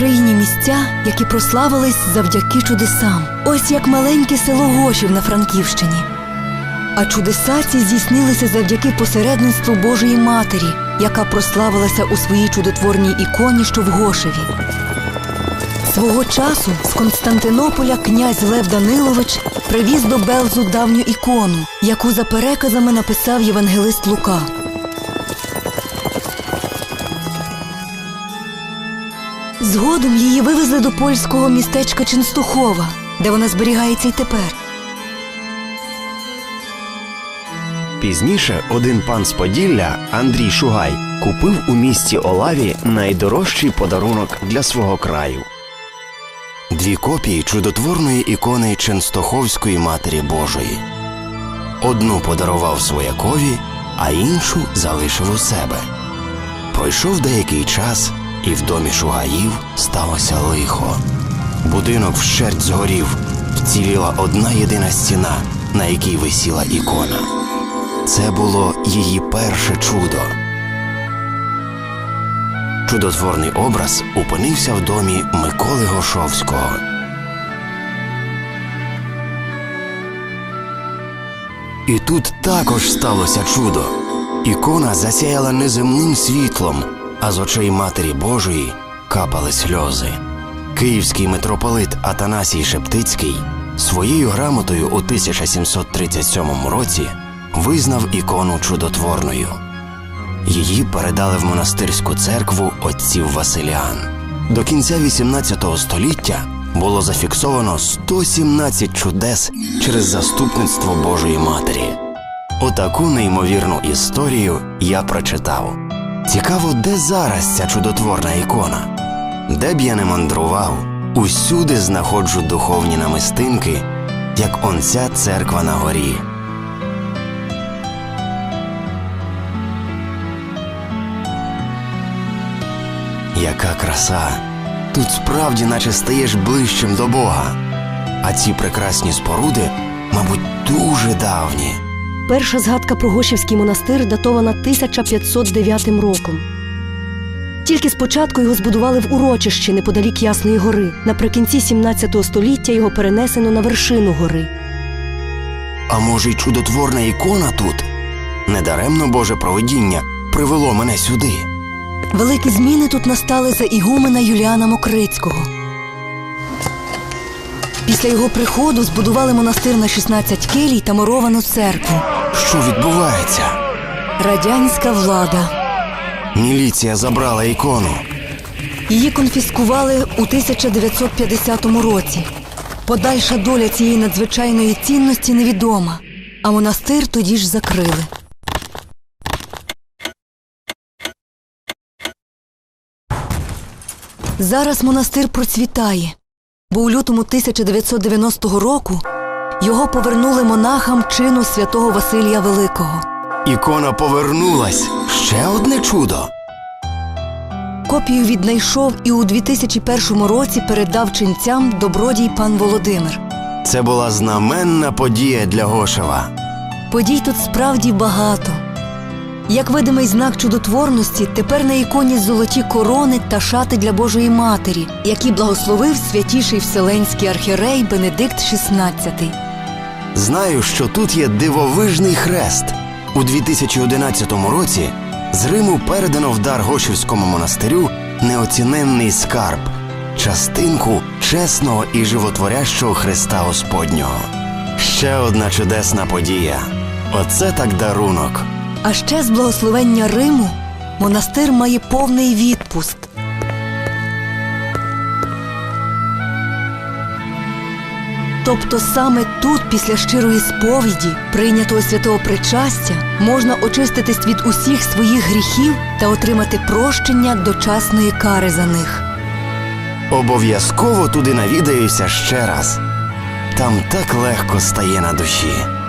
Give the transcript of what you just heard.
місця, які прославились завдяки чудесам. Ось як маленьке село Гошів на Франківщині. А чудеса ці здійснилися завдяки посередництву Божої Матері, яка прославилася у своїй чудотворній іконі, що в Гошеві. Свого часу з Константинополя князь Лев Данилович привіз до Белзу давню ікону, яку за переказами написав євангелист Лука. Згодом її вивезли до польського містечка Ченстухова, де вона зберігається й тепер. Пізніше один пан з Поділля, Андрій Шугай, купив у місті Олаві найдорожчий подарунок для свого краю. Дві копії чудотворної ікони Ченстоховської Матері Божої. Одну подарував своякові, а іншу залишив у себе. Пройшов деякий час, і в домі Шугаїв сталося лихо. Будинок вщерть згорів, вціліла одна єдина стіна, на якій висіла ікона. Це було її перше чудо. Чудотворний образ опинився в домі Миколи Гошовського. І тут також сталося чудо. Ікона засяяла неземним світлом, а з очей Матері Божої капали сльози. Київський митрополит Атанасій Шептицький своєю грамотою у 1737 році визнав ікону чудотворною. Її передали в монастирську церкву отців Василіан. До кінця XVIII століття було зафіксовано 117 чудес через заступництво Божої Матері. Отаку неймовірну історію я прочитав. Цікаво, де зараз ця чудотворна ікона? Де б я не мандрував, усюди знаходжу духовні намистинки, як он ця церква на горі. Яка краса! Тут справді наче стаєш ближчим до Бога. А ці прекрасні споруди, мабуть, дуже давні. Перша згадка про Гошівський монастир датована 1509 роком. Тільки спочатку його збудували в урочищі неподалік Ясної гори. Наприкінці 17 століття його перенесено на вершину гори. А може, й чудотворна ікона тут? Недаремно Боже провидіння привело мене сюди. Великі зміни тут настали за ігумена Юліана Мокрицького. Після його приходу збудували монастир на 16 келій та муровану церкву. Що відбувається? Радянська влада. Міліція забрала ікону. Її конфіскували у 1950 році. Подальша доля цієї надзвичайної цінності невідома, а монастир тоді ж закрили. Зараз монастир процвітає, бо у лютому 1990 року його повернули монахам чину святого Василія Великого. Ікона повернулась. Ще одне чудо. Копію віднайшов і у 2001 році передав ченцям добродій пан Володимир. Це була знаменна подія для Гошева. Подій тут справді багато. Як видимий знак чудотворності, тепер на іконі золоті корони та шати для Божої Матері, які благословив святіший Вселенський архірей Бенедикт XVI. Знаю, що тут є дивовижний хрест. У 2011 році з Риму передано в дар Гошівському монастирю неоціненний скарб, частинку чесного і животворящого Христа Господнього. Ще одна чудесна подія. Оце так дарунок. А ще з благословення Риму монастир має повний відпуск. Тобто саме тут, після щирої сповіді, прийнятого святого причастя, можна очиститись від усіх своїх гріхів та отримати прощення дочасної кари за них. Обов'язково туди навідаюся ще раз. Там так легко стає на душі.